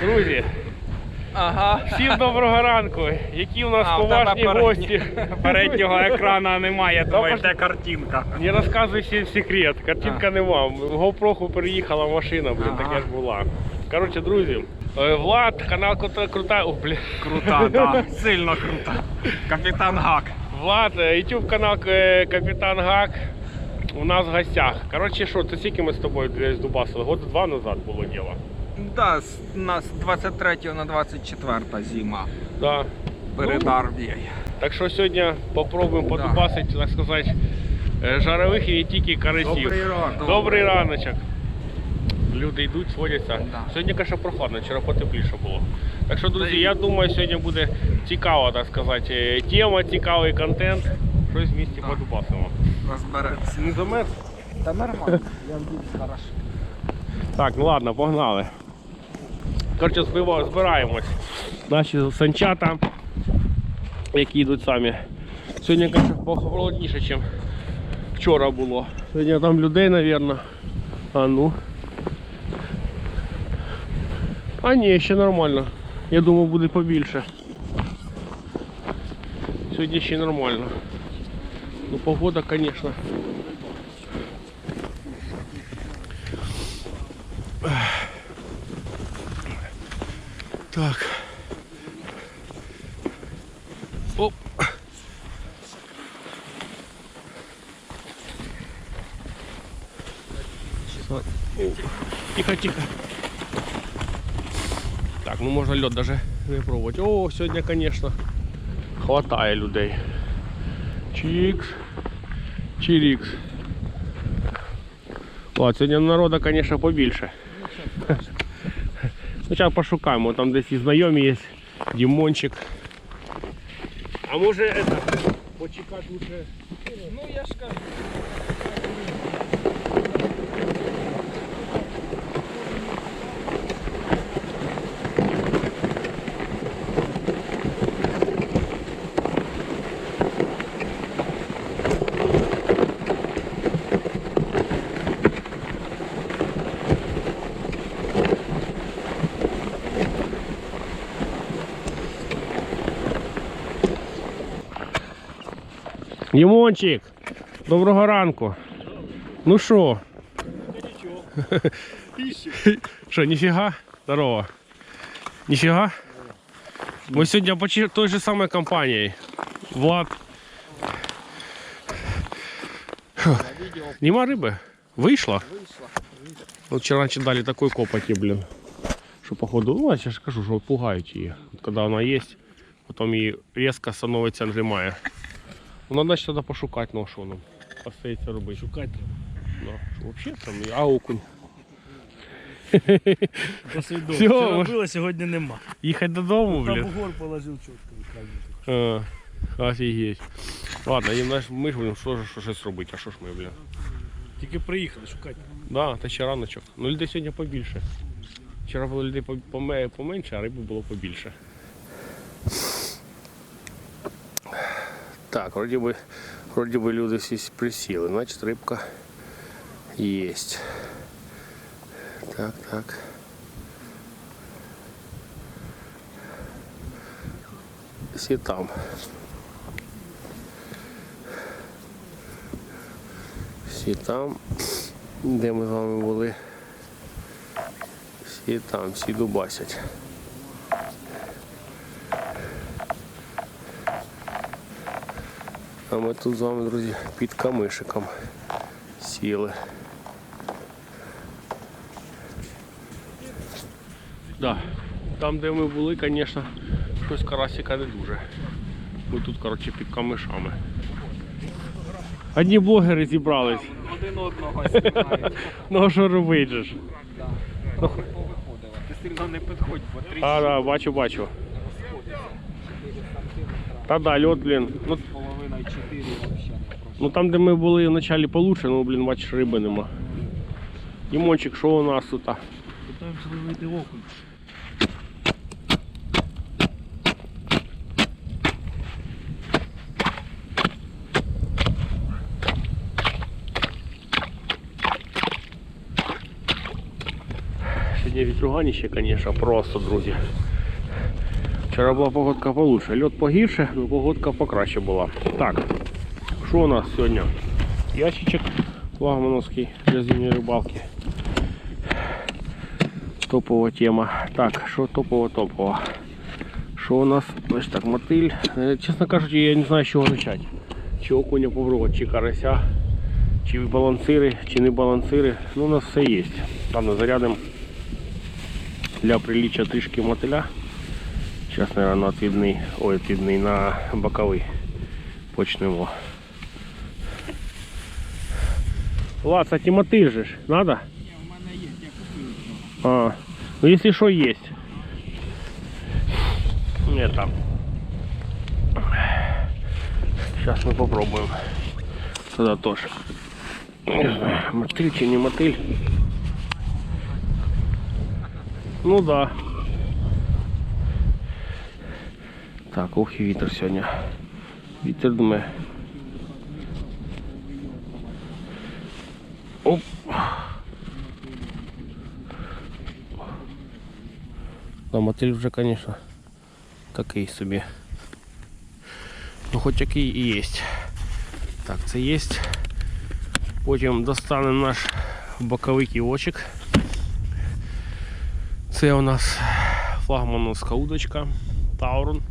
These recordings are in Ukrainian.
Друзі, Ага. всім доброго ранку. Які у нас А, у поважні тебе гості. Переднього екрана немає, думаю, де картинка. Не розказуй всім секрет. Картинка нема. В GoPro приїхала машина, блін, Ага. таке ж була. Коротше, друзі, е, Влад, канал Крута, крута. О, блін. Крута, так, сильно крута. Капітан Гак. Влад, е, YouTube канал е, Капітан Гак. У нас в гостях. Коротше, що, це скільки ми з тобою десь дубасили? Года два назад було діло. Да, з- нас 23 на 24 зима. Да. Перед армією. Так що сьогодні попробуємо Да. подубасити, так сказати, е, жарових і тільки карасів. Добрий ранок. Добрий раночок. Люди йдуть, сходяться. Да. Сьогодні, звісно, прохладно, вчора потепліше було. Так що, друзі, я думаю, сьогодні буде цікаво, так сказати, е, тема, цікавий контент. Щось в місті Да. подубасимо. Розберемося. Не замерз? Та нормально, я надіюсь, хорошо. Так, ну ладно, погнали. Коротше, збираємось. Наші санчата, які йдуть самі. Сьогодні, звісно, похолодніше, ніж вчора було. Сьогодні там людей, мабуть. А ну. А ні, ще нормально. Я думав буде побільше. Сьогодні ще нормально. Ну погода, звісно. Так. Оп. О, Тихо, тихо. Так, ну можна лед даже випробувати. О, сьогодні, конечно, хватає людей. Чікс. Чирікс. Ладно, сьогодні народу, конечно, побільше. Зараз пошукаємо, там десь і знайомі є. Дімончик. А може это, почекати лучше. Дімончик, доброго ранку. Ну що? Що, ніфіга? Здорово. Ніфіга? Ми сьогодні почти той же самой компанією. Влад. Нема риби? Вийшла? Вийшла. Вчера раньше дали такой копоти, блин. Что походу, ну я сейчас скажу, что пугають її. От Когда вона есть, потом її резко становиться нажимає. Ну надо ж тоді пошукати, ну що нам. Остається робити. Шукати треба. Що, Вообще там і а окунь. Посейдон. Всьо, Вчора було, сьогодні нема. Їхати додому, Там блін. положив чітко. А, офігеть. Ладно, їм знаєш, ми ж будемо що, ж- що щось робити, а що ж ми, блін. Тільки приїхали шукати. Да, та ще раночок. Ну людей сьогодні побільше. Вчора було людей по- поме- поменше, а риби було побільше. Так, вроді би, вроді би люди всі присіли, значить рибка є. Так, так. Всі там. Всі там, де ми з вами були. Всі там, всі дубасять. А ми тут з вами, друзі, під камишиком сіли. Да. Там, де ми були, звісно, щось карасика не дуже. Ми тут, коротше, під камишами. Одні блогери зібрались. Один одного знімають. Ну а що робити же ж? Да. Повиходили. Ти сильно не підходь, бо три А, да, бачу, бачу. Та да, льот, блін. Ну, половиною чотири взагалі. ну там, де ми були вначалі получше, ну блін, бачиш, риби нема. Дімончик, що у нас тут? Питаємося вивити окунь. Сьогодні вітруганіще, звісно, просто, друзі. Вчора була погодка получше. Льот погірше, але погодка покраще була. Так, що у нас сьогодні? Ящичок флагмановський для зимньої рибалки. Топова тема. Так, що топова топова? Що у нас? Ось так, мотиль. Е, Чесно кажучи, я не знаю, з чого почати. Чи окуня попробувати, чи карася, чи балансири, чи не балансири. Ну, у нас все є. Ладно, зарядимо для приліччя трішки мотиля. Зараз, мабуть, на отвідний, ой, отвідний на боковий почнемо. Влад, кстати, мотиль же ж, надо? Ні, у мене є, я купив його. А, ну если что есть. Это. Сейчас мы попробуем. Тогда тоже. Не знаю, мотыль чи не мотыль. Ну да. Так, ух и ветер сегодня. Ветер, думаю. Оп. Да, мотиль вже, звісно, такий собі. Ну хоч який і є. Так, це є. Потім достанемо наш боковий ківочок. Це у нас флагмановська удочка Таурон.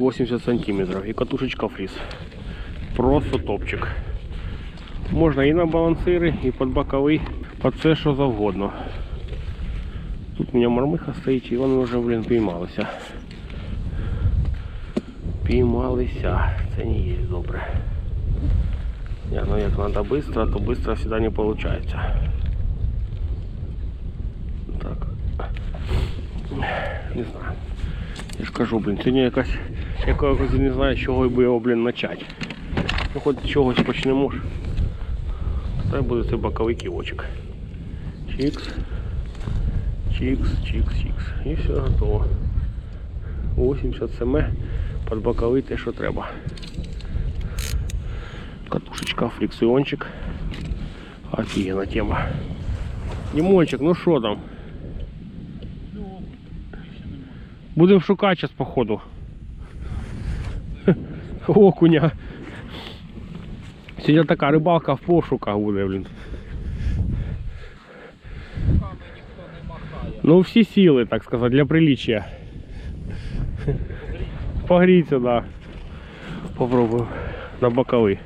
80 сантиметрів і катушечка фріз. Просто топчик. Можна і на балансири, і під боковий, під все що завгодно. Тут у мене мормиха стоїть і вони вже, блін, піймалися. Піймалися. Це не є добре. Я, ну як треба швидко, то швидко завжди не виходить. Так. Не знаю. Я ж кажу, блін, сьогодні якась, якось не знаю, з чого би його, блін, почати. Ну хоч чогось почнемо. Це буде цей боковий ківочок. Чікс. Чикс, чикс, чикс. І все готово. 80 см під боковий те, що треба. Катушечка, фрикціончик. Офігенна тема. Дімончик, ну що там? Будемо шукати зараз походу. Окуня. Сьогодні така рибалка в пошуках буде, блін. Руками ніхто не махає. Ну, всі сили, так сказати, для приличия. Погріться, да. Попробую на боковий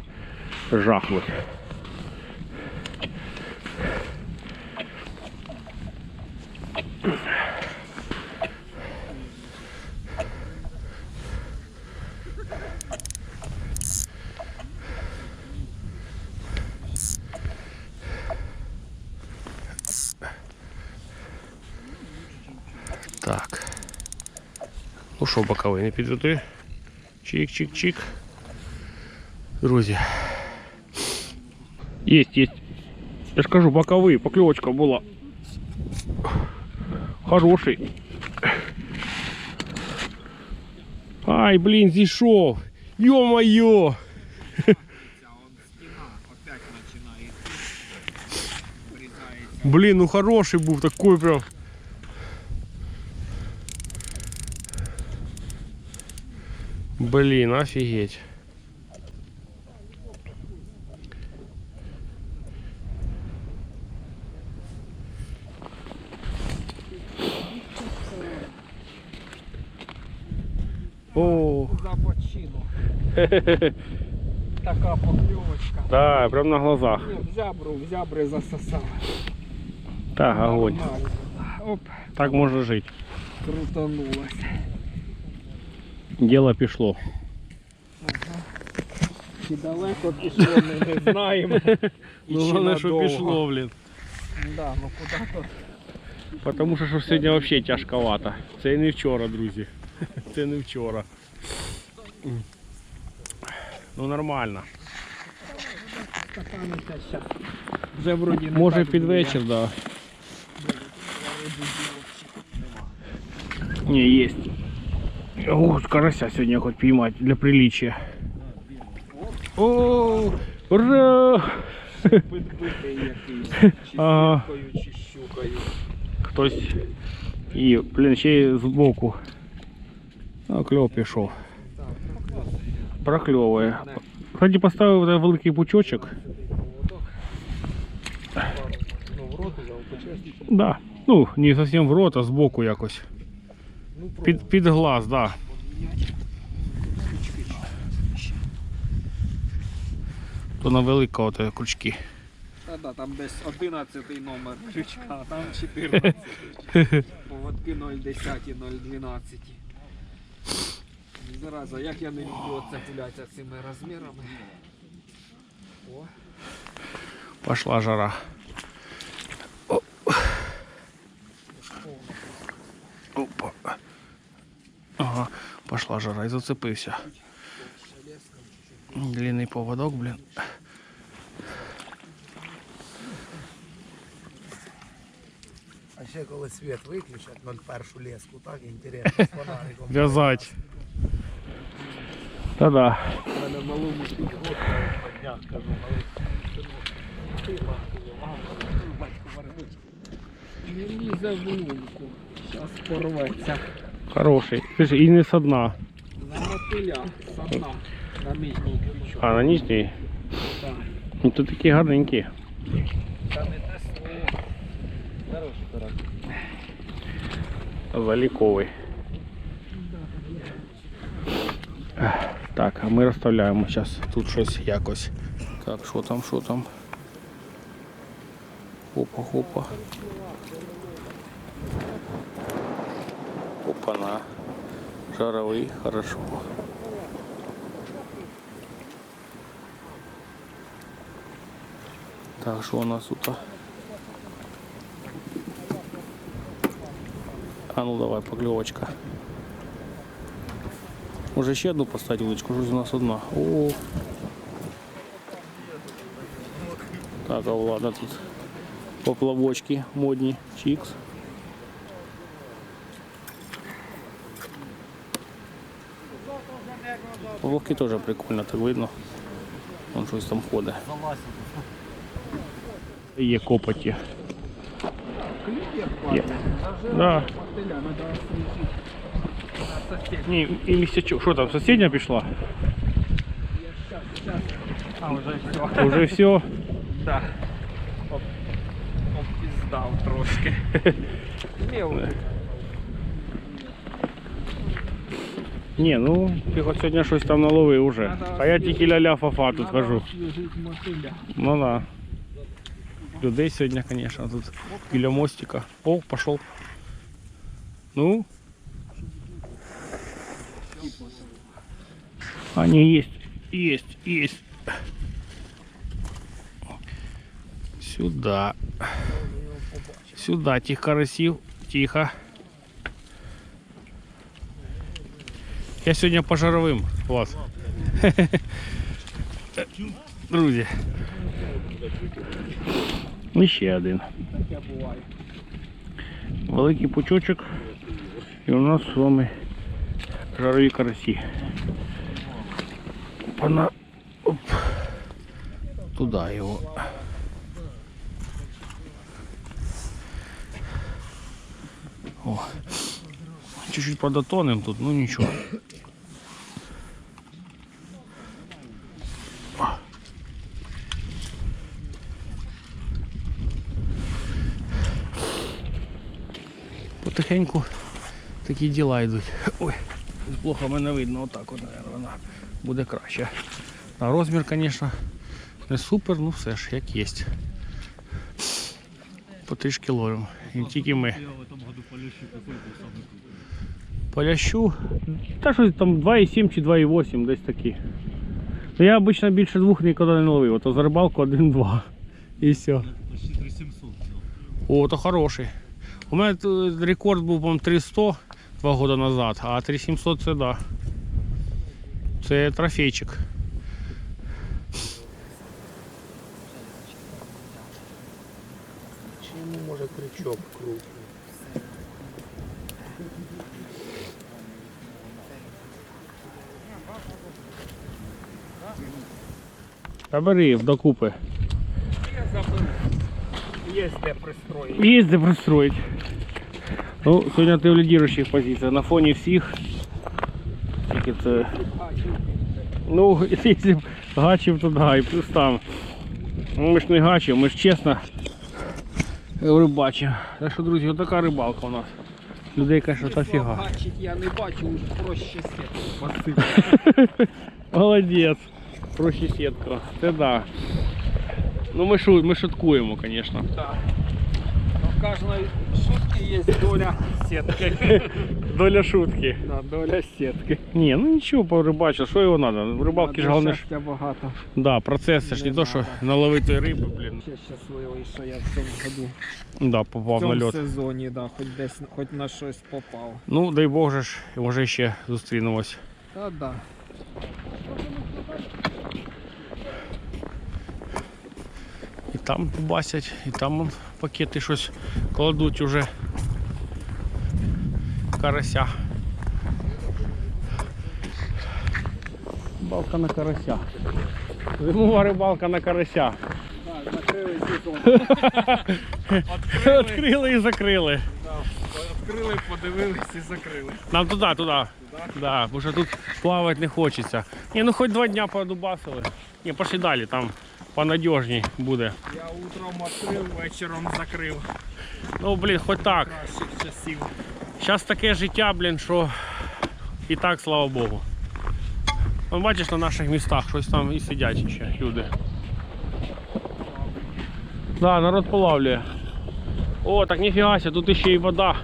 жахнуть. Ну що, боковий не підведи. Чик-чик-чик. Друзі. Есть, есть. Я ж кажу, боковий, поклевочка була. Хороший. Ай, блін, зійшов. Ё-моё! Ця он стіна опять починає йти. Врізається. Блін, ну хороший був, такой прям. Блін, офігеть. О, За бочину. Така покльовочка. да, прям на глазах. Ні, в зябру, в зябри засосала. Так, огонь. Нормально. Оп, Так може жити. крутанулась. Діло пішло. Чи далеко пішло, ми не знаємо. І Ну, чи головне, що надовго. пішло, блін. Да, ну куди то. Тому що, що сьогодні взагалі тяжковато. Це і не вчора, друзі. Це не вчора. М. Ну нормально. Стаканиться щас. Вже вроді не Може так під буде. вечір, да. Ні, є. Ух, карася сьогодні хоч піймати для приличия. О, ура! Підбитий якийсь. Чи Ага. сіткою, чи щукою. стукаю. Хтось і, блін, ще й збоку. А, кльов пішов. Прокльовує. Кстати, поставив той великий пучочок. Ну, в рот взяв, почесно. Да. Ну, не зовсім в рот, а збоку якось. Під, під глаз, да. То на великого то крючки. Та да, там десь 11 номер крючка, а там 14. Поводки 0,10, 0,12. Зараза, як я не люблю оце гулятися цими розмірами. О, Пошла жара. Опа. Ага, пошла жара і зацепився. Длинний поводок, блін. А ще коли світ виключать 01 леску, так інтересно, з фонариком. В'язать. Та-да. У мене малому підгодка на днях кажу, малий. Ти маху, батько варенички. не лізе в лунку. Зараз порветься. Хороший. Слушай, і не со дна. На мотиля, со дна, на нижній крючок. А, на нижній. Так. Ну тут такі гарненькі. Та не те слово. Хороший тарак. Заліковий. Так, а ми розставляємо зараз тут щось якось. Так, що там, що там? Хопа, хопа. Опа-на. Жаровий, хорошо. Так, що у нас тут? А ну давай, поклевочка. Може ще одну поставити вудочку, щось у нас одна. О. Так, а влада тут поплавочки модні. Чікс. Поплавки теж прикольно, так видно. Вон щось там ходить. Є копоті. Є. Да. Мотиля, треба освіжити. На сосед. Ні, і місячок. Що там, сусідня пішла? А, вже все. Уже все. Да. Оп, Опіздав трошки. Мілко. Ні, ну ти хоч сьогодні щось там наловив уже. А я тільки ля-ля фафа тут Надо хожу. освіжити мотиля. Ну да. Людей сьогодні, конечно, тут біля мостика. О, пошел. Ну. А, не, есть. Есть, есть. Сюда. Сюда, тих карасів. Тихо. Я сьогодні по жаровим, Влад. Друзі. І ще один. Великий пучочок. І у нас з вами жарові карасі. Пана. Оп. Туди його. О. Чуть-чуть подотонем тут, ну нічого. Потихеньку такі діла йдуть. Ой, плохо мене видно, отак от, наверное, вона буде краще. А розмір, звісно, не супер, ну все ж, як є. По трішки ловимо. І тільки ми. Полящу. Та щось там 2,7 чи 2,8 десь такі. Ну я обично більше двох ніколи не ловив. Ото за рибалку 1-2. І все. 3700. О, то хороший. У мене рекорд був, по 300 два роки назад, а 3700 це да. Це трофейчик. Чому може крючок крупний? Та бери докупи. Є де пристроїть. Є де пристроїть. Ну, сьогодні ти в лідіруючих позиціях. На фоні всіх. Тільки це. Ну, якщо б гачив, то да, і плюс там. Ну, ми ж не гачив, ми ж чесно рибачимо. Так що, друзі, отака рибалка у нас. Людей, конечно, дофіга. Бачить я не бачу, уж проще сітку. Молодець. Проще сітка. Це да. Ну ми, шу, ми шуткуємо, звісно. Так. Ну, в кожної шутки є доля сітки. Доля шутки. Да, доля сітки. Ні, ну нічого, порибачив, що його треба? В рибалки ж головне. Щастя багато. Да, процес, це ж не Не то, що наловити риби, блін. Ще щасливий, що я в цьому году. Да, В попав цьому на льот. сезоні, да, хоч десь хоч на щось попав. Ну, дай Бог же ж, може ще зустрінемось. Та да. Там басять, і там вон пакети щось кладуть уже. Карася. Рибалка на карася. Зимова рибалка на карася. Закрили. Відкрили і закрили. Відкрили, подивились і закрили. Нам туди, туди. Да, бо що тут плавати не хочеться. Ні, ну хоч два дня подубасили. Ні, пошли далі, там понадіжній буде. Я утром відкрив, вечором закрив. Ну, блін, хоч так. Кращих часів. Зараз таке життя, блін, що і так, слава Богу. Ну, бачиш, на наших містах щось там і сидять ще люди. Да, народ полавлює. О, так ніфіга тут ще й вода.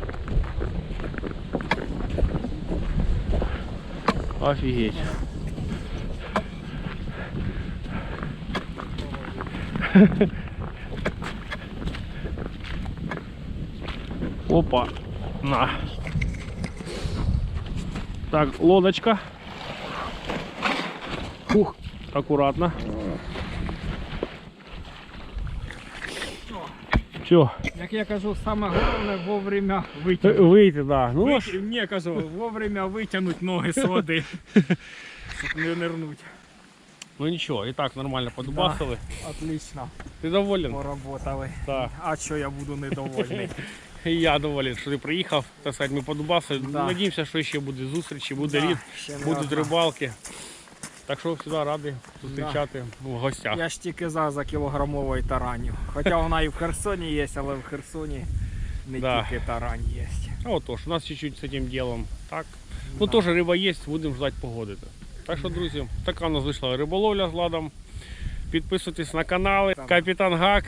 Офігеть. Опа. На. Так, лодочка. Ух, аккуратно. Все, Як я кажу, саме головне вовремя витягнути. вийти, да. Ну, аж- Вит... Ні, кажу, вовремя витягнути ноги з води. Щоб не нирнуть. ну нічого, і так нормально подубасили. Отлично, Ти доволен? поработали. Так. А що я буду недовольний? І я доволен, що ти приїхав, так сказати, ми подубасили. Да. Надіємося, що ще буде зустрічі, буде Да, рід, ще не будуть одна. рибалки. Так що завжди радий зустрічати в гостях. Я ж тільки за, за кілограмовою тараню. Хоча вона і в Херсоні є, але в Херсоні не Да. тільки тарань є. А вот тоже, у нас чуть-чуть с этим делом. Так. Ну тоже риба есть, будемо ждать погоди. Так що, друзі, така у нас вийшла риболовля з Владом. Підписуйтесь на канали. Капітан Гак.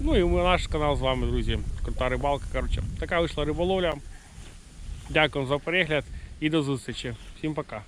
Ну і наш канал з вами, друзі. Крута рибалка. Коротше, така вийшла риболовля. Дякую за перегляд і до зустрічі. Всім пока.